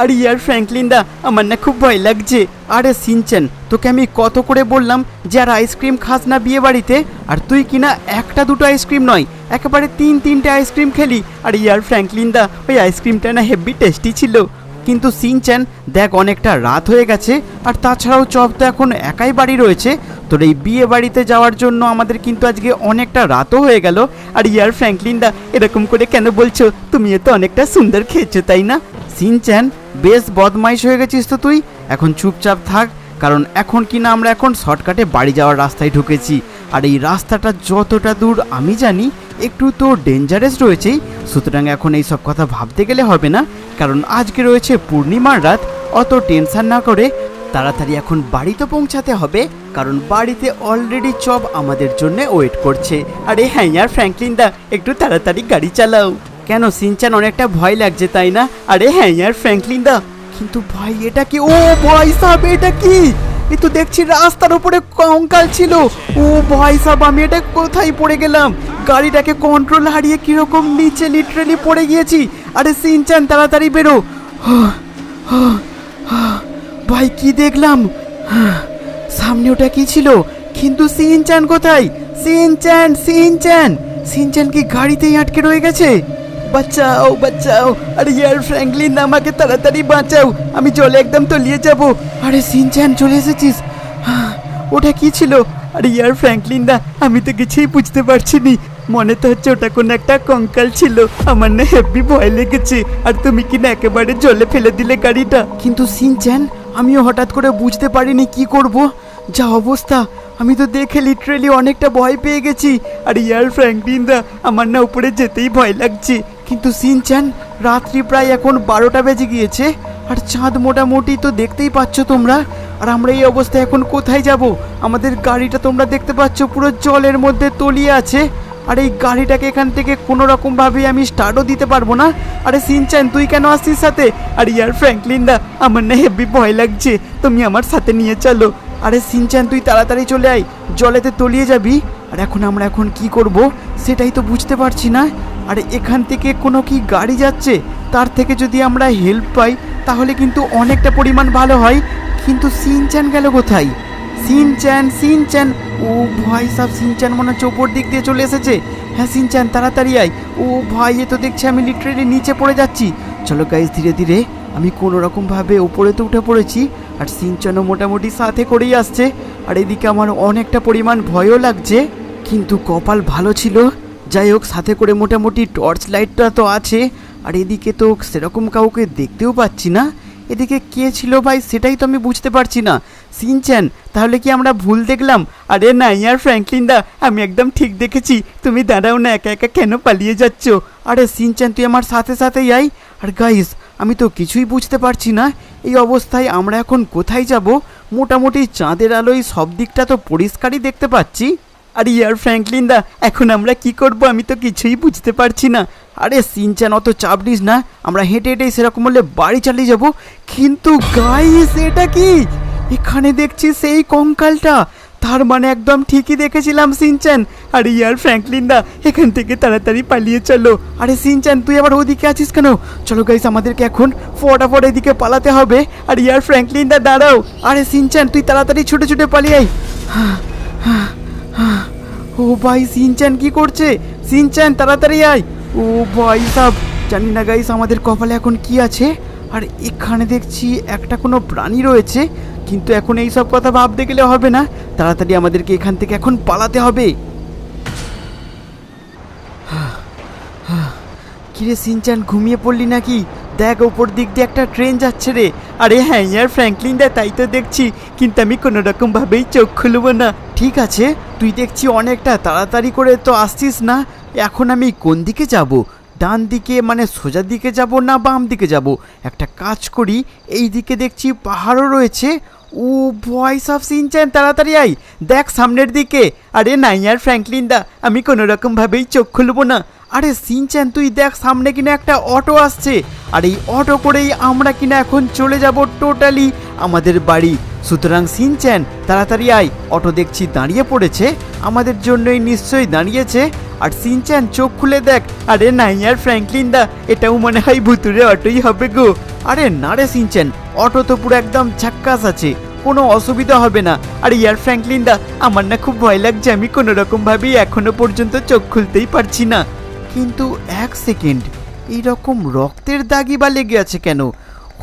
আর ইয়ার ফ্র্যাঙ্কলিন দা, আমার না খুব ভয় লাগছে। আরে সিনচেন, তোকে আমি কত করে বললাম যে আর আইসক্রিম খাস না বিয়ে বাড়িতে? আর তুই কিনা একটা দুটো আইসক্রিম নয়, একেবারে তিন তিনটে আইসক্রিম খেলি? আর ইয়ার ফ্র্যাঙ্কলিন দা, ওই আইসক্রিমটা না হেভি টেস্টি ছিল। কিন্তু সিনচ্যান দেখ অনেকটা রাত হয়ে গেছে, আর তাছাড়াও চপ তো এখন একাই বাড়ি রয়েছে। তোর এই বিয়ে বাড়িতে যাওয়ার জন্য আমাদের কিন্তু আজকে অনেকটা রাতও হয়ে গেল। আর ইয়ার ফ্র্যাঙ্কলিন দা, এরকম করে কেন বলছো? তুমি তো অনেকটা সুন্দর খেয়েছো, তাই না? সিনচ্যান বেশ বদমাইশ হয়ে গেছিস তো তুই। এখন চুপচাপ থাক, কারণ এখন কি না আমরা এখন শর্টকাটে বাড়ি যাওয়ার রাস্তায় ঢুকেছি। আর এই রাস্তাটা যতটা দূর আমি জানি, একটু তো ডেঞ্জারাস রয়েছেই সুতরাং এখন এই সব কথা ভাবতে গেলে হবে না, কারণ আজকে রয়েছে পূর্ণিমার রাত। অত টেনশন না করে তাড়াতাড়ি এখন বাড়িতে পৌঁছাতে হবে, কারণ বাড়িতে অলরেডি চপ আমাদের জন্য ওয়েট করছে। আরে হ্যাঁ ইয়ার ফ্র্যাঙ্কলিন দা, একটু তাড়াতাড়ি গাড়ি চালাও। কেন সিনচান অনেকটা ভয় লাগছে, তাই না? আরে হ্যাঁ ইয়ার ফ্র্যাঙ্কলিন দা। কিন্তু ভাই এটা কি? ও ভাই সাহেব এটা কি? এই তো দেখছি রাস্তার উপরে কঙ্কাল ছিল। ও ভাই সাহেব আমি এটা কোথায় পড়ে গেলাম? গাড়িটাকে কন্ট্রোল হারিয়ে কীরকম নিচে লিটারেলি পড়ে গিয়েছি। আরে সিনচান, তাড়াতাড়ি বেরো। ভাই, কি দেখলাম? সামনে ওটা কি ছিল? কিন্তু সিনচান কোথায়? Shinchan Shinchan! সিনচান কি গাড়িতেই আটকে রয়ে গেছে? বাঁচাও বাঁচাও। আরে ইয়ার ফ্র্যাঙ্কলিন, আমাকে তাড়াতাড়ি বাঁচাও। আমি জলে একদম তলিয়ে যাব। আরে সিনচান চলে এসেছিস। ওটা কি ছিল? আরে ইয়ার ফ্র্যাঙ্কলিন দা আমি তো কিছুই বুঝতে পারছি নি মনে তো হচ্ছে ওটা কোনো একটা কঙ্কাল ছিল। আমার না হেভি ভয় লেগেছে। আর তুমি কি না একেবারে জলে ফেলে দিলে গাড়িটা? কিন্তু সিনচ্যান, আমিও হঠাৎ করে বুঝতে পারিনি কি করব। যা অবস্থা। আমি তো দেখে লিটারেলি অনেকটা ভয় পেয়ে গেছি। আর ইয়ার ফ্র্যাঙ্কলিন দা, আমার না উপরে যেতেই ভয় লাগছে। কিন্তু সিনচ্যান রাত্রি প্রায় এখন বারোটা বেজে গিয়েছে। আর চাঁদ মোটামুটি তো দেখতেই পাচ্ছ তোমরা। আর আমরা এই অবস্থায় এখন কোথায় যাব? আমাদের গাড়িটা তোমরা দেখতে পাচ্ছ, পুরো জলের মধ্যে তলিয়ে আছে। আর এই গাড়িটাকে এখান থেকে কোনো রকম ভাবে আমি স্টার্টও দিতে পারব না। আরে সিনচান, তুই কেন আসছিস সাথে? আর ইয়ার ফ্র্যাঙ্কলিন দা, আমার না হেভি ভয় লাগছে। তুমি আমার সাথে নিয়ে চলো। আরে সিনচান তুই তাড়াতাড়ি চলে আয়, জলেতে তলিয়ে যাবি। আর এখন আমরা এখন কি করব, সেটাই তো বুঝতে পারছি না। আর এখান থেকে কোনো কি গাড়ি যাচ্ছে? তার থেকে যদি আমরা হেল্প পাই, তাহলে কিন্তু অনেকটা পরিমাণ ভালো হয়। কিন্তু সিনচান গেল কোথায়? Shinchan Shinchan. ও ভাই সব, সিনচ্যান মনে হচ্ছে ওপর দিক দিয়ে চলে এসেছে। হ্যাঁ সিনচ্যান, তাড়াতাড়ি আয়। ও ভাই, এ তো দেখছি আমি লিটারেলি নিচে পড়ে যাচ্ছি। চলো গাইজ ধীরে ধীরে। আমি কোনো ওপরে তো উঠে পড়েছি, আর সিনচ্যানও মোটামুটি সাথে করেই আসছে। আর এদিকে আমার অনেকটা পরিমাণ ভয়ও লাগছে, কিন্তু কপাল ভালো ছিল। যাই হোক, সাথে করে মোটামুটি টর্চ লাইটটা তো আছে, আর এদিকে তো সেরকম কাউকে দেখতেও পাচ্ছি না। এদিকে কে ছিল ভাই সেটাই তো আমি বুঝতে পারছি না। সিনচ্যান, তাহলে কি আমরা ভুল দেখলাম? আরে না ইয়ার ফ্র্যাঙ্কলিন দা, আমি একদম ঠিক দেখেছি। তুমি দাঁড়াও না, একা একা কেন পালিয়ে যাচ্ছ? আরে সিনচ্যান, তুই আমার সাথে সাথেই আই আর গাইস আমি তো কিছুই বুঝতে পারছি না। এই অবস্থায় আমরা এখন কোথায় যাব? মোটামুটি চাঁদের আলোয় সব দিকটা তো পরিষ্কারই দেখতে পাচ্ছি। আর ইয়ার ফ্র্যাঙ্কলিন দা, এখন আমরা কি করব আমি তো কিছুই বুঝতে পারছি না। আরে সিনচান অত চাপ নিস না। আমরা হেঁটে হেঁটে সেরকম হলে বাড়ি চালিয়ে যাব। কিন্তু গাইস এটা কি? এখানে দেখছি সেই কঙ্কালটা। তার মানে একদম ঠিকই দেখেছিলাম সিনচান আরে ইয়ার ফ্র্যাঙ্কলিন দা, এখান থেকে তাড়াতাড়ি পালিয়ে চলো। আরে সিনচান তুই আবার ওদিকে আছিস কেন? চলো গাইস আমাদেরকে এখন ফটাফট এদিকে পালাতে হবে। আর ইয়ার ফ্র্যাঙ্কলিন দা, দাঁড়াও। আরে সিনচান তুই তাড়াতাড়ি ছুটে ছুটে পালিয়ে হ্যাঁ ও ভাই, সিনচ্যান কি করছে? সিনচ্যান, তাড়াতাড়ি আয়। ও ভাই সাব, জানি না গাইস আমাদের কপালে এখন কি আছে? আর এখানে দেখছি একটা কোনো প্রাণী রয়েছে। কিন্তু এখন এই সব কথা ভাবতে গেলে হবে না। তাড়াতাড়ি আমাদেরকে এখান থেকে এখন পালাতে হবে। কিরে সিনচান, ঘুমিয়ে পড়লি নাকি? দেখ, ওপর দিক দিয়ে একটা ট্রেন যাচ্ছে রে। আরে হ্যাঁ ইয়ার ফ্র্যাঙ্কলিন দা, তাই তো দেখছি। কিন্তু আমি কোনো রকমভাবেই চোখ খুলবো না। ঠিক আছে, তুই দেখছি অনেকটা, তাড়াতাড়ি করে তো আসছিস না। এখন আমি কোন দিকে যাব? ডান দিকে মানে সোজা দিকে যাব না বাম দিকে যাব? একটা কাজ করি, এই দিকে দেখছি পাহাড়ও রয়েছে। ও ভয় সব সিনচেন তাড়াতাড়ি আই দেখ সামনের দিকে। আরে নাই আর ফ্র্যাঙ্কলিন দা, আমি কোনো রকম ভাবেই চোখ খুলবো না। আরে সিনচ্যান তুই দেখ সামনে কিনা একটা অটো আসছে। আর এই অটো করেই আমরা কিনা এখন চলে যাব টোটালি আমাদের বাড়ি। সুতরাং সিনচ্যান তাড়াতাড়ি আয়। অটো দেখছি দাঁড়িয়ে পড়েছে। আমাদের জন্যই নিশ্চয়ই দাঁড়িয়েছে। আর সিনচ্যান চোখ খুলে দেখ। আরে নাই আর ফ্র্যাঙ্কলিন দা, এটাও মনে হয় ভুতুরে অটোই হবে গো। আরে না রে সিনচেন, অটো তো পুরো একদম ঝাক্কাস আছে, কোনো অসুবিধা হবে না। আর ইয়ার ফ্র্যাঙ্কলিন দা, আমার না খুব ভয় লাগছে, আমি কোনো রকম ভাবেই এখনও পর্যন্ত চোখ খুলতেই পারছি না। কিন্তু এক সেকেন্ড এইরকম রক্তের দাগি বা লেগে আছে কেন?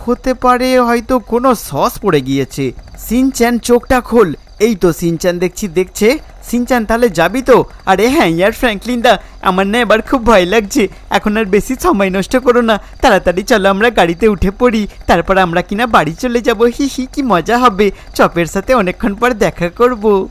হতে পারে হয়তো কোনো সস পড়ে গিয়েছে। সিনচ্যান চোখটা খোল। এই তো সিনচ্যান দেখছি, দেখছে? সিনচ্যান তাহলে যাবি তো? আরে হ্যাঁ ইয়ার ফ্র্যাঙ্কলিন দা আমার না এবার খুব ভয় লাগছে। এখন আর বেশি সময় নষ্ট করো না। তাড়াতাড়ি চলো আমরা গাড়িতে উঠে পড়ি। তারপর আমরা কিনা বাড়ি চলে যাব। হি হি কি মজা হবে। চপের সাথে অনেকক্ষণ পর দেখা করব।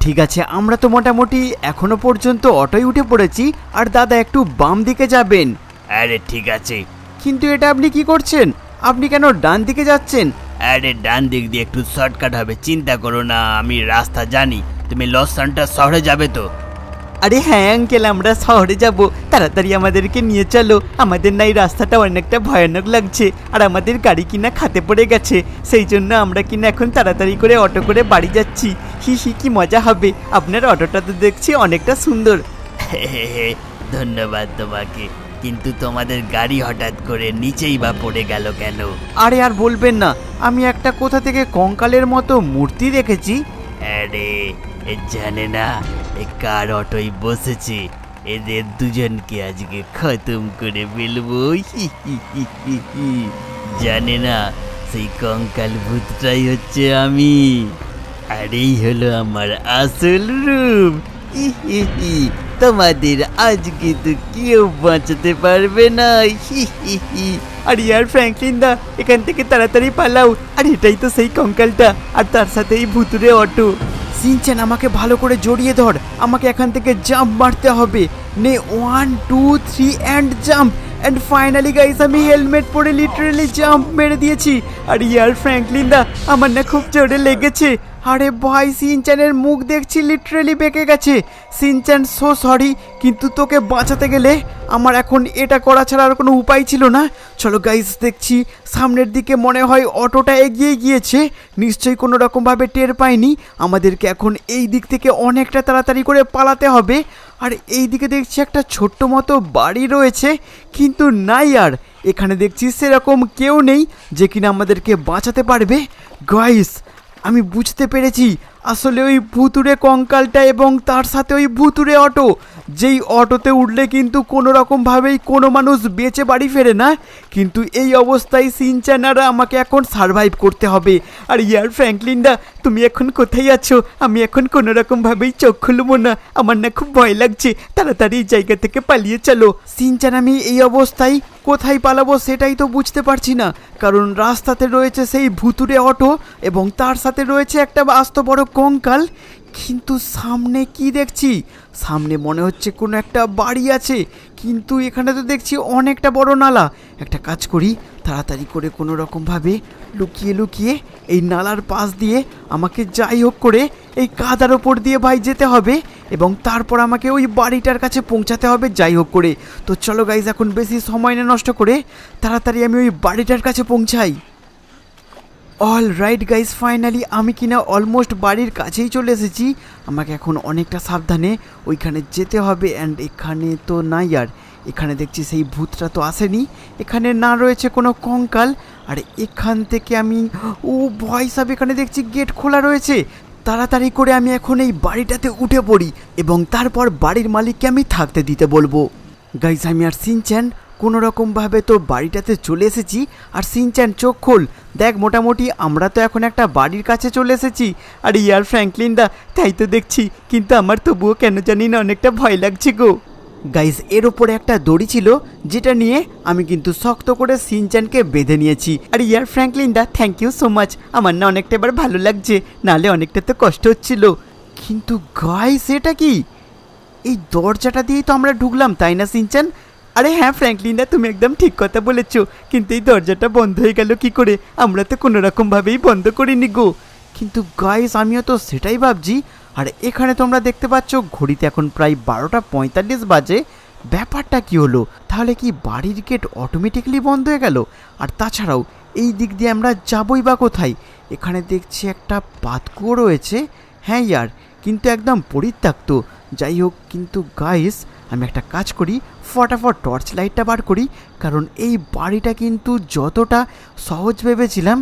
ঠিক আছে আমরা তো মোটামুটি এখনও পর্যন্ত অটোয় উঠে পড়েছি। আর দাদা একটু বাম দিকে যাবেন। আরে ঠিক আছে। কিন্তু এটা আপনি কি করছেন? আপনি কেন ডান দিকে যাচ্ছেন? আরে ডান দিক দিয়ে একটু শর্টকাট হবে চিন্তা করো না আমি রাস্তা জানি। তুমি লস সান্টার শহরে যাবে তো। আরে হ্যাঁ আঙ্কেল আমরা শহরে যাব। তাড়াতাড়ি আমাদেরকে নিয়ে চলো। আমাদের না এই রাস্তাটা অনেকটা ভয়ানক লাগছে আর আমাদের গাড়ি কিনা খাতে পড়ে গেছে। সেই জন্য আমরা কিনা এখন তাড়াতাড়ি করে অটো করে বাড়ি যাচ্ছি। হি হি কি মজা হবে। আপনার অটোটা তো দেখছি অনেকটা সুন্দর। ধন্যবাদ তোমাকে। কিন্তু তোমাদের গাড়ি হঠাৎ করে নিচেই বা পড়ে গেল কেন? আরে আর বলবেন না আমি একটা কোথা থেকে কঙ্কালের মতো মূর্তি দেখেছি। আরে জানে না, এ কার অটোই বসেছে? এদের দুজনকে আজকে খতম করে ফেলব। জানে না, সেই কঙ্কাল ভূতটাই হচ্ছে আমি। আর এই হলো আমার আসল রূপ। তোমাদের আজকে তো কেউ বাঁচাতে পারবে না। হি হি হি। আর ইয়ার ফ্র্যাঙ্কলিন দা এখান থেকে তাড়াতাড়ি পালাও আর এটাই তো সেই কঙ্কালটা আর তার সাথে এই ভুতুরে অটো সিনচেন আমাকে ভালো করে জড়িয়ে ধর আমাকে এখান থেকে জাম্প মারতে হবে নে one two three and jump and finally guys আমি হেলমেট পরে লিটারেলি জাম্প মেরে দিয়েছি আর ইয়ার ফ্র্যাঙ্কলিন দা আমার না খুব জোরে লেগেছে আরে ভাই, সিনচ্যানের মুখ দেখছি লিটারেলি বেঁকে গেছে। সিনচ্যান সো সরি কিন্তু তোকে বাঁচাতে গেলে আমার এখন এটা করা ছাড়া আর কোনো উপায় ছিল না। চলো গাইস দেখছি সামনের দিকে মনে হয় অটোটা এগিয়ে গিয়েছে। নিশ্চয়ই কোনো রকমভাবে টের পায়নি আমাদেরকে এখন এই দিক থেকে অনেকটা তাড়াতাড়ি করে পালাতে হবে। আর এই দিকে দেখছি একটা ছোট্ট মতো বাড়ি রয়েছে, কিন্তু নাই আর। এখানে দেখছি সেরকম কেউ নেই যে কিনা আমাদেরকে বাঁচাতে পারবে। গাইস আমি বুঝতে পেরেছি। আসলে ওই ভুতুরে কঙ্কালটা এবং তার সাথে ওই ভুতুরে অটো। যেই অটোতে উঠলে কিন্তু কোনো রকমভাবেই কোনো মানুষ বেঁচে বাড়ি ফেরে না, কিন্তু এই অবস্থায় সিনচানারা আমাকে এখন সারভাইভ করতে হবে। আর ইয়ার ফ্র্যাঙ্কলিনদা, তুমি এখন কোথায় আছো? আমি এখন কোনো রকমভাবেই চোখ খুলবো না। আমার না খুব ভয় লাগছে। তাড়াতাড়ি এই জায়গা থেকে পালিয়ে চলো। সিনচান আমি এই অবস্থায় কোথায় পালাবো সেটাই তো বুঝতে পারছি না। কারণ রাস্তাতে রয়েছে সেই ভুতুরে অটো এবং তার সাথে রয়েছে একটা আস্ত বড় কঙ্কাল, কিন্তু সামনে কি দেখছি? সামনে মনে হচ্ছে কোনো একটা বাড়ি আছে, কিন্তু এখানে তো দেখছি অনেকটা বড় নালা। একটা কাজ করি, তাড়াতাড়ি করে কোনো রকমভাবে লুকিয়ে লুকিয়ে এই নালার পাশ দিয়ে আমাকে যাই হোক করে এই কাদার ওপর দিয়ে ভাই যেতে হবে এবং তারপর আমাকে ওই বাড়িটার কাছে পৌঁছাতে হবে যাই হোক করে। তো চলো গাইজ এখন বেশি সময় না নষ্ট করে তাড়াতাড়ি আমি ওই বাড়িটার কাছে পৌঁছাই। অল রাইট গাইজ ফাইনালি আমি কিনা অলমোস্ট বাড়ির কাছেই চলে এসেছি। আমাকে এখন অনেকটা সাবধানে ওইখানে যেতে হবে অ্যান্ড এখানে তো নাই আর। এখানে দেখছি সেই ভূতটা তো আসেনি। এখানে না রয়েছে কোনো কঙ্কাল। আর এখান থেকে আমি, ও ভয় সাব এখানে দেখছি গেট খোলা রয়েছে। তাড়াতাড়ি করে আমি এখন এই বাড়িটাতে উঠে পড়ি এবং তারপর বাড়ির মালিককে আমি থাকতে দিতে বলব। গাইজ আমি আর সিনচ্যান কোনো রকমভাবে তো বাড়িটাতে চলে এসেছি, আর সিনচ্যান চোখ খোল। দেখ মোটামুটি আমরা তো এখন একটা বাড়ির কাছে চলে এসেছি। আর ইয়ার ফ্র্যাঙ্কলিন দা, তাই তো দেখছি, কিন্তু আমার তবুও কেন জানি না অনেকটা ভয় লাগছে গো। গাইজ এর ওপরে একটা দড়ি ছিল, যেটা নিয়ে আমি কিন্তু শক্ত করে সিনচ্যানকে বেঁধে নিয়েছি। আর ইয়ার ফ্র্যাঙ্কলিন দা থ্যাংক ইউ সো মাচ আমার না অনেকটা এবার ভালো লাগছে নালে অনেকটা তো কষ্ট হচ্ছিল। কিন্তু গাইস, এটা কি? এই দরজাটা দিয়েই তো আমরা ঢুকলাম, তাই না সিনচান আরে হ্যাঁ ফ্র্যাঙ্কলিনদা তুমি একদম ঠিক কথা বলেছ। কিন্তু এই দরজাটা বন্ধ হয়ে গেল কি করে? আমরা তো কোনো রকমভাবেই বন্ধ করিনি গো। কিন্তু গাইস আমিও তো সেটাই ভাবছি। আর এখানে তোমরা দেখতে পাচ্ছ, ঘড়িতে এখন প্রায় বারোটা পঁয়তাল্লিশ বাজে। ব্যাপারটা কি হলো? তাহলে কি বাড়ির গেট অটোমেটিকলি বন্ধ হয়ে গেল? আর তাছাড়াও, এই দিক দিয়ে আমরা যাবই বা কোথায়? এখানে দেখছি একটা পাতকুয়ো রয়েছে। হ্যাঁ ইয়ার, কিন্তু একদম পরিত্যক্ত। যাই হোক, কিন্তু গাইস আমি একটা কাজ করি, ফটাফট টর্চ লাইটটা বার করি, কারণ এই বাড়িটা কিন্তু যতটা সহজ ভেবেছিলাম,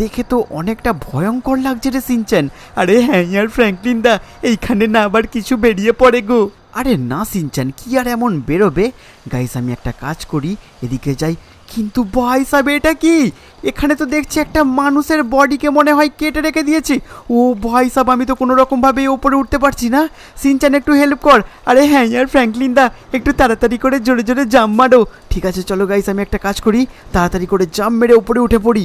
দেখে তো অনেকটা ভয়ঙ্কর লাগছে রে সিনচ্যান। আরে হ্যাঁ ফ্র্যাঙ্কলিন দা, এইখানে না আবার কিছু বেরিয়ে পড়ে গো। আরে না সিনচ্যান, কি আর এমন বেরোবে? গাইস আমি একটা কাজ করি, এদিকে যাই। কিন্তু ভাই সাহেব, এটা কি? এখানে তো দেখছি একটা মানুষের বডিকে মনে হয় কেটে রেখে দিয়েছে। ও ভাই সাহেব, আমি তো কোনো রকমভাবে ওপরে উঠতে পারছি না। সিনচান, একটু হেল্প কর। আরে হ্যাঁ ইয়ার ফ্র্যাঙ্কলিন দা, একটু তাড়াতাড়ি করে জোরে জোরে জাম্প মারো। ঠিক আছে, চলো গাইস আমি একটা কাজ করি। তাড়াতাড়ি করে জাম্প মেরে ওপরে উঠে পড়ি।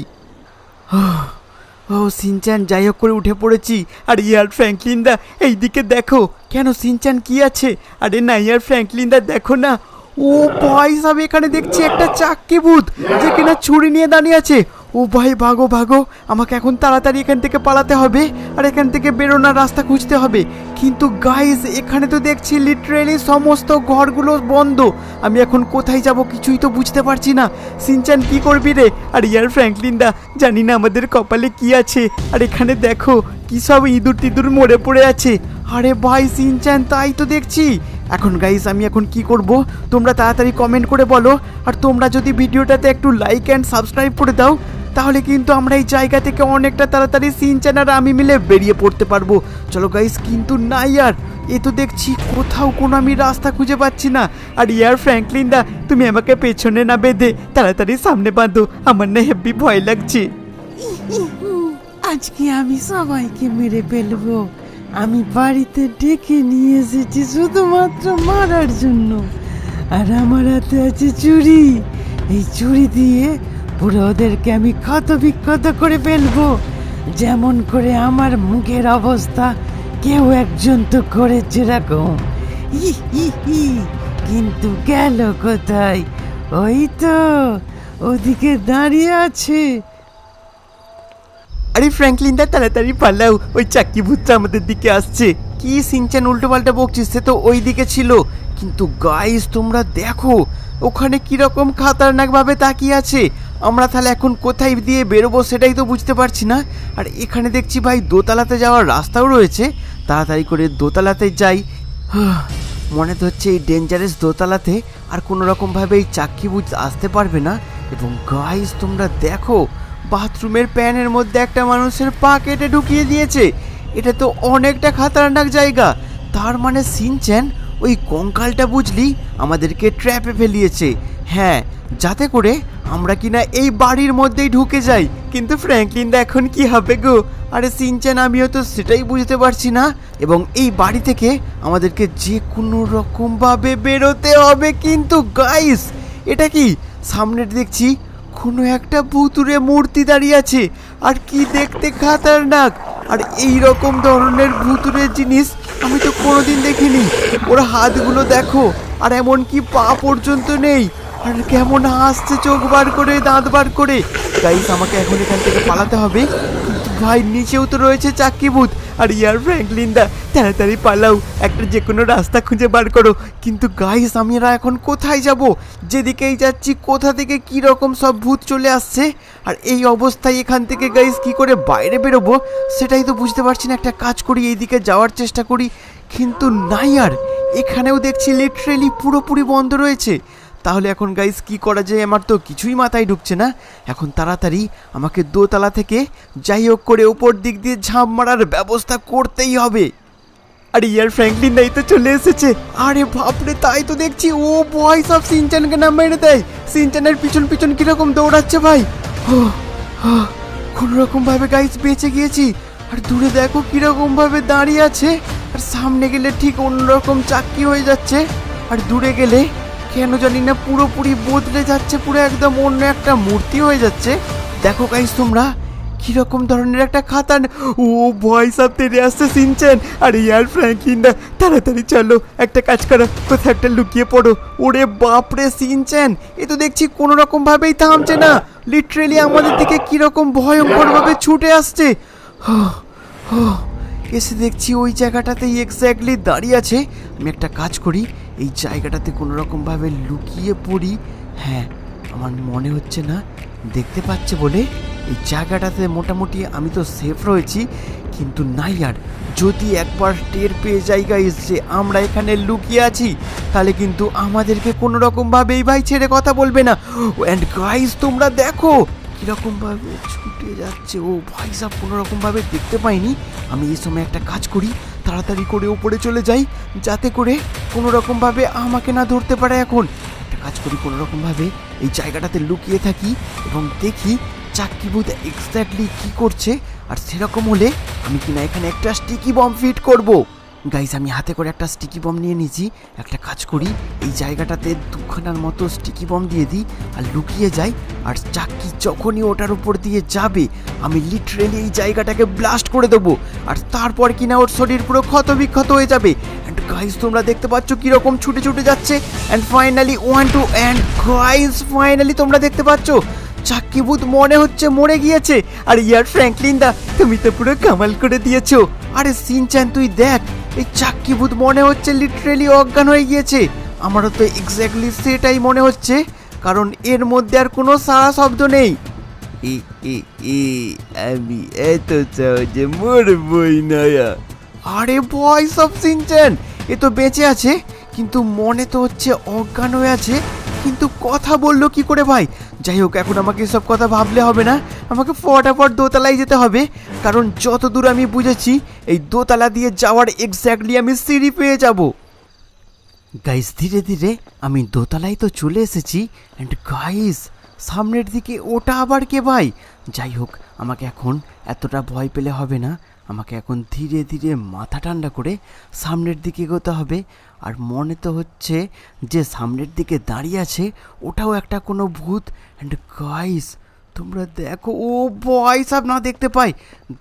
ও সিনচান, যাই হোক করে উঠে পড়েছি। আর ইয়ার ফ্র্যাঙ্কলিন দা, এইদিকে দেখো। কেন সিনচান কি আছে? আরে না, ইয়ার ফ্র্যাঙ্কলিন দা, দেখো না। ও ভাই সাহেব, এখানে দেখছি একটা চাক্কি ভূত যে কিনা ছুরি নিয়ে দাঁড়িয়ে আছে। ও ভাই, ভাগো ভাগো, আমাকে এখন তাড়াতাড়ি এখান থেকে পালাতে হবে আর এখান থেকে বেরোনোর রাস্তা খুঁজতে হবে। কিন্তু গাইস এখানে তো দেখছি লিটারেলি সমস্ত ঘরগুলো বন্ধ। আমি এখন কোথায় যাব কিছুই তো বুঝতে পারছি না। সিনচান, কি করবি রে? আর ইয়ার ফ্র্যাঙ্কলিন দা, জানি না আমাদের কপালে কি আছে। আর এখানে দেখো, কী সব ইঁদুর টিঁদুর মরে পড়ে আছে। আরে ভাই, সিনচান, তাই তো দেখছি। এখন গাইস আমি এখন কি করব? তোমরা তাড়াতাড়ি কমেন্ট করে বলো। আর তোমরা যদি ভিডিওটাতে একটু লাইক অ্যান্ড সাবস্ক্রাইব করে দাও, তাহলে কিন্তু আমরা এই জায়গা থেকে অনেকটা তাড়াতাড়ি সিনচান আর আমি মিলে বেরিয়ে পড়তে পারব। চলো গাইস কিন্তু না ইয়ার, এ তো দেখছি কোথাও কোনো আমি রাস্তা খুঁজে পাচ্ছি না। আর ইয়ার ফ্র্যাঙ্কলিন দা, তুমি আমাকে পেছনে না বেঁধে তাড়াতাড়ি সামনে বাঁধো, আমার না হেব্বি ভয় লাগছে। আজকে আমি সবাইকে মেরে ফেলব। আমি বাড়িতে ডেকে নিয়ে এসেছি শুধুমাত্র মারার জন্য। আর আমার হাতে আছে চুরি। এই চুরি দিয়ে পুরো ওদেরকে আমি ক্ষত বিক্ষত করে ফেলব। যেমন করে আমার মুখের অবস্থা কেউ একজন তো করেছে হি কিন্তু গেল কোথায়? ওই তো ওদিকে দাঁড়িয়ে আছে। আরে ফ্র্যাঙ্কলিন দা, তাড়াতাড়ি পালাও। ওই চাকরি ভূতটা আমাদের দিকে আসছে। কি সিনচান উল্টো পাল্টা বকছিস? সে তো ওই দিকে ছিল। কিন্তু গাইস তোমরা দেখো, ওখানে কীরকম খাতারনাক ভাবে তাকিয়ে আছে। আমরা তাহলে এখন কোথায় দিয়ে বেরোবো সেটাই তো বুঝতে পারছি না। আর এখানে দেখছি ভাই দোতলাতে যাওয়ার রাস্তাও রয়েছে। তাড়াতাড়ি করে দোতলাতে যাই। মনে তো হচ্ছে এই ডেঞ্জারাস দোতলাতে আর কোনো রকমভাবে এই বুঝ আসতে পারবে না। এবং গাইস তোমরা দেখো বাথরুমের প্যানের মধ্যে একটা মানুষের পা কেটে ঢুকিয়ে দিয়েছে। এটা তো অনেকটা খাতারনাক জায়গা। তার মানে সিনচ্যান, ওই কঙ্কালটা বুঝলি, আমাদেরকে ট্র্যাপে ফেলিয়েছে। হ্যাঁ যাতে করে আমরা কিনা এই বাড়ির মধ্যেই ঢুকে যাই। কিন্তু ফ্র্যাঙ্কলিন এখন কি হবে গো। আরে সিনচ্যান, আমিও তো সেটাই বুঝতে পারছি না। এবং এই বাড়ি থেকে আমাদেরকে যে কোনো রকমভাবে বেরোতে হবে। কিন্তু গাইস এটা কি? সামনের দেখছি কোনো একটা ভুতুরে মূর্তি দাঁড়িয়ে আছে। আর কি দেখতে খাতারনাক। আর এই রকম ধরনের ভুতুরের জিনিস আমি তো কোনোদিন দেখিনি। ওর হাতগুলো দেখো, আর এমন কি পা পর্যন্ত নেই। আর কেমন হাসছে চোখ বার করে, দাঁত বার করে। গাইস আমাকে এখন এখান থেকে পালাতে হবে। ভাই নিচেও তো রয়েছে চাক্কি ভূত। আর ইয়ার ফ্র্যাঙ্কলিন দা তাড়াতাড়ি পালাও, একটা যে কোনো রাস্তা খুঁজে বার করো। কিন্তু গাইস আমরা এখন কোথায় যাব? যেদিকেই যাচ্ছি, কোথা থেকে কি রকম সব ভূত চলে আসছে? আর এই অবস্থায় এখান থেকে গাইস কি করে বাইরে বেরোবো? সেটাই তো বুঝতে পারছি না, একটা কাজ করি, এইদিকে যাওয়ার চেষ্টা করি। কিন্তু নাই আর এখানেও দেখছি লিটারেলি পুরোপুরি বন্ধ রয়েছে। তাহলে এখন গাইস কি করা যায়? আমার তো কিছুই মাথায় ঢুকছে না। এখন তাড়াতাড়ি আমাকে দোতলা থেকে যাই হোক করে উপর দিক দিয়ে ঝাঁপ মারার ব্যবস্থা করতেই হবে। আরে ইয়ার ফ্র্যাঙ্কলিন দাই তো চলে এসেছে। আরে বাপরে, তাই তো দেখছি। ও ভয় সব সিনচানকে নাম মেরে দেয়। সিনচানের পিছন পিছন কীরকম দৌড়াচ্ছে ভাই। কোনো রকম ভাবে গাইস বেঁচে গিয়েছি। আর দূরে দেখো কীরকম ভাবে দাঁড়িয়ে আছে। আর সামনে গেলে ঠিক অন্যরকম চাকরি হয়ে যাচ্ছে। আর দূরে গেলে কেন জানি না পুরোপুরি বদলে যাচ্ছে পুরো একদম অন্য একটা মূর্তি হয়ে যাচ্ছে। দেখো গাইস তোমরা কীরকম ধরনের একটা খাতা ও ভয় সব তেরে আসছে সিনচেন। আর ইয়ার ফ্র্যাঙ্কলিনটা তাড়াতাড়ি চলো একটা কাজ করো কোথাও একটা লুকিয়ে পড়ো। ওরে বাপরে সিনচেন এ তো দেখছি কোনো রকম ভাবেই থামছে না। লিটারেলি আমাদের দিকে কীরকম ভয়ঙ্করভাবে ছুটে আসছে। হো, এসে দেখছি ওই জায়গাটাতেই এক্স্যাক্টলি দাঁড়িয়ে আছে। আমি একটা কাজ করি, এই জায়গাটাতে কোনো রকমভাবে লুকিয়ে পড়ি। হ্যাঁ আমার মনে হচ্ছে না, দেখতে পাচ্ছে বলে এই জায়গাটাতে মোটামুটি আমি তো সেফ রয়েছি। কিন্তু নাই আর, যদি একবার টের পেয়ে জায়গায় যে আমরা এখানে লুকিয়ে আছি, তাহলে কিন্তু আমাদেরকে কোনো রকমভাবে এই ভাই ছেড়ে কথা বলবে না। অ্যান্ড গাইস তোমরা দেখো কীরকম ভাবে ছুটে যাচ্ছে? ও ভাই সাহেব ভাবে দেখতে পাইনি। আমি এই সময় একটা কাজ করি, তাড়াতাড়ি করে উপরে চলে যাই, যাতে করে কোনো রকম ভাবে আমাকে না ধরতে পারে এখন। একটা কাজ করি কোনো রকম ভাবে এই জায়গাটাতে লুকিয়ে থাকি এবং দেখি চাক্কি বুধ এক্স্যাক্টলি কি করছে। আর সেরকম হলে আমি কিনা এখানে একটা স্টিকি বম ফিট করব? গাইস আমি হাতে করে একটা স্টিকি বম নিয়ে নিয়েছি। একটা কাজ করি, এই জায়গাটাতে দুখানার মতো স্টিকি বম দিয়ে দিই আর লুকিয়ে যাই আর চাক্কি যখনই ওটার উপর দিয়ে যাবে, আমি লিটারেলি এই জায়গাটাকে ব্লাস্ট করে দেবো আর তারপর কিনা ওর শরীর পুরো ক্ষত বিক্ষত হয়ে যাবে। অ্যান্ড গাইস তোমরা দেখতে পাচ্ছ কীরকম ছুটে ছুটে যাচ্ছে। And finally one two and guys finally তোমরা দেখতে পাচ্ছ চাক্কিবুদ মনে হচ্ছে মরে গিয়েছে। আর ইয়ার ফ্র্যাঙ্কলিন দা, তুমি তো পুরো কামাল করে দিয়েছ। আরে সিনচ্যান, তুই দেখ, এই চাক্কিবুদ মনে হচ্ছে লিটারেলি অজ্ঞান হয়ে গিয়েছে। আমারও তো এক্স্যাক্টলি সেটাই মনে হচ্ছে, কারণ এর মধ্যে আর কোনো সারা শব্দ নেই। এ এ এ, আমি এত সহজে মরবই না আরে ভয় সব সিনচ্যান, এ তো বেঁচে আছে, কিন্তু মনে তো হচ্ছে অজ্ঞান হয়ে আছে। কিন্তু কথা বলল কি করে ভাই? যাই হোক, এখন আমাকে সব কথা ভাবলে হবে না। আমাকে ফটাফট দোতলায় যেতে হবে। কারণ যত দূর আমি বুঝেছি, এই দোতলা দিয়ে যাওয়ার এক্স্যাক্টলি আমি সিঁড়ি পেয়ে যাব। গাইস ধীরে ধীরে আমি দোতলায় তো চলে এসেছি। অ্যান্ড গাইস সামনের দিকে ওটা আবার কে ভাই? যাই হোক, আমাকে এখন এতটা ভয় পেলে হবে না। আমাকে এখন ধীরে ধীরে মাথা ঠান্ডা করে সামনের দিকে এগোতে হবে। আর মনে তো হচ্ছে যে সামনের দিকে দাঁড়িয়ে আছে, ওটাও একটা কোনো ভূত। অ্যান্ড গাইস তোমরা দেখো, ও ভয় সব না দেখতে পাই।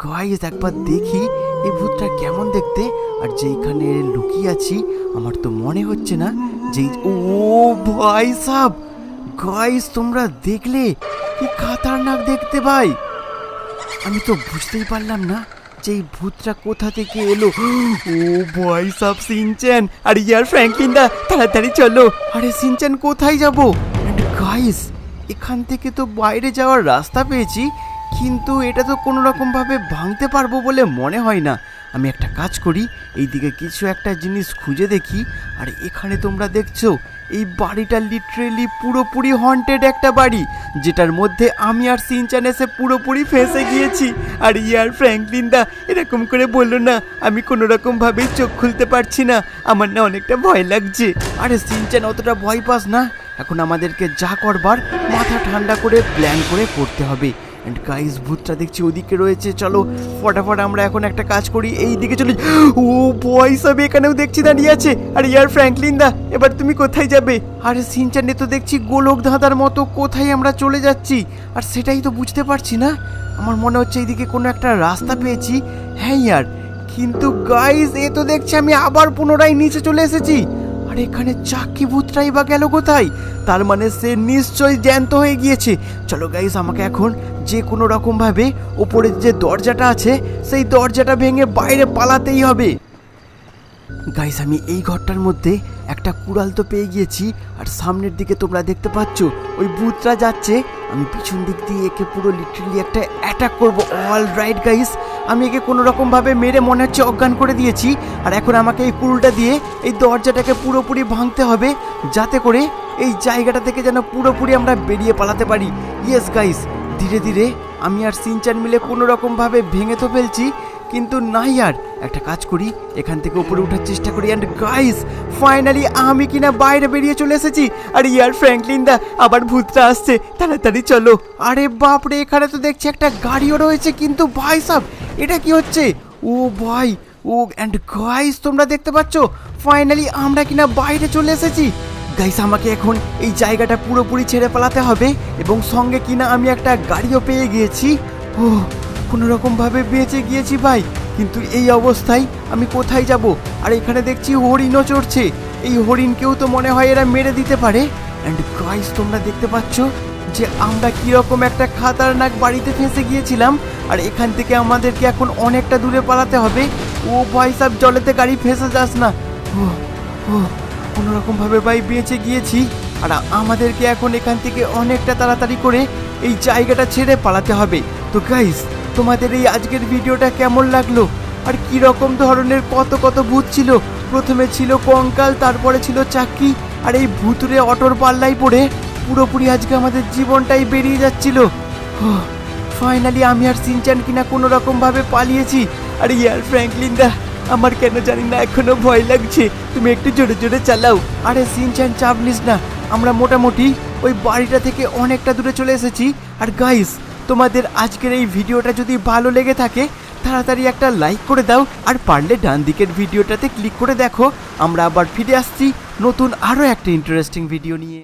গাইস একবার দেখি এই ভূতটা কেমন দেখতে। আর যেইখানে লুকিয়ে আছি, আমার তো মনে হচ্ছে না যে ও ভাই সাব। গাইস তোমরা দেখলে, কি খাতারনাক দেখতে ভাই আমি তো বুঝতেই পারলাম না। যে ভূতটা কোথা থেকে এলো? ও ভয়, সব সিনচেন আর ইয়ার ফ্র্যাঙ্কলিন দা তাড়াতাড়ি চলো। আরে সিনচেন কোথায় যাব? অ্যান্ড গাইস এখান থেকে তো বাইরে যাওয়ার রাস্তা পেয়েছি, কিন্তু এটা তো কোনো রকমভাবে ভাঙতে পারব বলে মনে হয় না। আমি একটা কাজ করি, এইদিকে কিছু একটা জিনিস খুঁজে দেখি, আর এখানে তোমরা দেখছ এই বাড়িটা লিটারেলি পুরোপুরি হন্টেড একটা বাড়ি, যেটার মধ্যে আমি আর সিনচান এসে পুরোপুরি ফেঁসে গিয়েছি। আর ইয়ার ফ্র্যাঙ্কলিন দা এরকম করে বলল না, আমি কোনো রকম ভাবেই চোখ খুলতে পারছি না। আমার না অনেকটা ভয় লাগছে। আরে সিনচান, অতটা ভয় পাস না। এখন আমাদেরকে যা করবার, মাথা ঠান্ডা করে প্ল্যান করে করতে হবে। অ্যান্ড গাইস ভূতটা দেখছি ওদিকে রয়েছে। চলো, ফটাফট আমরা এখন একটা কাজ করি। এই দিকে চলে ও বয় সব এখানেও দেখছি দাঁড়িয়ে আছে। আর ইয়ার ফ্র্যাঙ্কলিন দা, এবার তুমি কোথায় যাবে? আরে সিনচানে তো দেখছি গোলক ধাঁধার মতো কোথায় আমরা চলে যাচ্ছি। আর সেটাই তো বুঝতে পারছি না। আমার মনে হচ্ছে এইদিকে কোনো একটা রাস্তা পেয়েছি। হ্যাঁ ইয়ার, কিন্তু গাইস এ তো দেখছি আমি আবার পুনরায় নিচে চলে এসেছি। এখানে চাকি ভূতটাই বা গেল কোথায়? তার মানে সে নিশ্চয়ই জ্যান্ত হয়ে গিয়েছে। চলো গাইস আমাকে এখন যে কোনো রকমভাবে ওপরের যে দরজাটা আছে, সেই দরজাটা ভেঙে বাইরে পালাতেই হবে। গাইস আমি এই ঘরটার মধ্যে একটা কুড়াল তো পেয়ে গিয়েছি, আর সামনের দিকে তোমরা দেখতে পাচ্ছ, ওই ভূতটা যাচ্ছে। আমি পিছন দিক দিয়ে একে পুরো লিটারালি একটা অ্যাটাক করব। অল রাইট গাইস আমি একে কোনো রকমভাবে মেরে মনে হচ্ছে অজ্ঞান করে দিয়েছি। আর এখন আমাকে এই কুলটা দিয়ে এই দরজাটাকে পুরোপুরি ভাঙতে হবে, যাতে করে এই জায়গাটা থেকে যেন পুরোপুরি আমরা বেরিয়ে পালাতে পারি। ইয়েস গাইস ধীরে ধীরে আমি আর সিনচান মিলে কোনো রকমভাবে ভেঙে তো ফেলছি, কিন্তু নাই আর একটা কাজ করি, এখান থেকে উপরে ওঠার চেষ্টা করি। অ্যান্ড গাইস ফাইনালি আমি কিনা বাইরে বেরিয়ে চলে এসেছি। আর ইয়ার ফ্র্যাঙ্কলিন দা, আবার ভূতটা আসছে। তাড়াতাড়ি চলো। আরে বাপরে, এখানে তো দেখছি একটা গাড়িও রয়েছে কিন্তু ভাই সাব, এটা কি হচ্ছে? ও ভাই, ও অ্যান্ড গাইস তোমরা দেখতে পাচ্ছ? ফাইনালি আমরা কিনা বাইরে চলে এসেছি। গাইস আমাকে এখন এই জায়গাটা পুরোপুরি ছেড়ে পালাতে হবে এবং সঙ্গে কিনা আমি একটা গাড়িও পেয়ে গিয়েছি। ও কোনো রকম বেঁচে গিয়েছি ভাই। কিন্তু এই অবস্থায় আমি কোথায় যাব? আর এখানে দেখছি হরিণও চড়ছে। এই হরিণকেও তো মনে হয় এরা মেরে দিতে পারে। অ্যান্ড গাইস তোমরা দেখতে পাচ্ছ যে আমরা কীরকম একটা খাতারনাক বাড়িতে ফেঁসে গিয়েছিলাম। আর এখান থেকে আমাদেরকে এখন অনেকটা দূরে পালাতে হবে। ও ভাই সাহেব জলেতে গাড়ি ফেঁসে যাস না। ও ও কোনো রকম ভাবে ভাই বেঁচে গিয়েছি। আর আমাদেরকে এখন এখান থেকে অনেকটা তাড়াতাড়ি করে এই জায়গাটা ছেড়ে পালাতে হবে। তো গাইস তোমাদের এই আজকের ভিডিওটা কেমন লাগল? আর কি রকম ধরনের কত কত ভূত ছিল? প্রথমে ছিল কঙ্কাল, তারপরে ছিল চাক্কি আর এই ভুতুরে অটোর পাল্লাই পড়ে পুরোপুরি আজকে আমাদের জীবনটাই বেরিয়ে যাচ্ছিল। ফাইনালি আমি আর সিনচান কিনা কোনো রকম ভাবে পালিয়েছি। আর ইয়ার ফ্র্যাঙ্কলিন দা, আমার কেন জানি না এখনও ভয় লাগছে। তুমি একটু জোরে জোরে চালাও। আরে সিনচান, চাপ নিস না। আমরা মোটামুটি ওই বাড়িটা থেকে অনেকটা দূরে চলে এসেছি। আর গাইস তোমাদের আজকের এই ভিডিওটা যদি ভালো লেগে থাকে, তাড়াতাড়ি একটা লাইক করে দাও আর পারলে ডান দিকের ভিডিওটাতে ক্লিক করে দেখো। আমরা আবার ফিরে আসছি নতুন আরও একটা ইন্টারেস্টিং ভিডিও নিয়ে।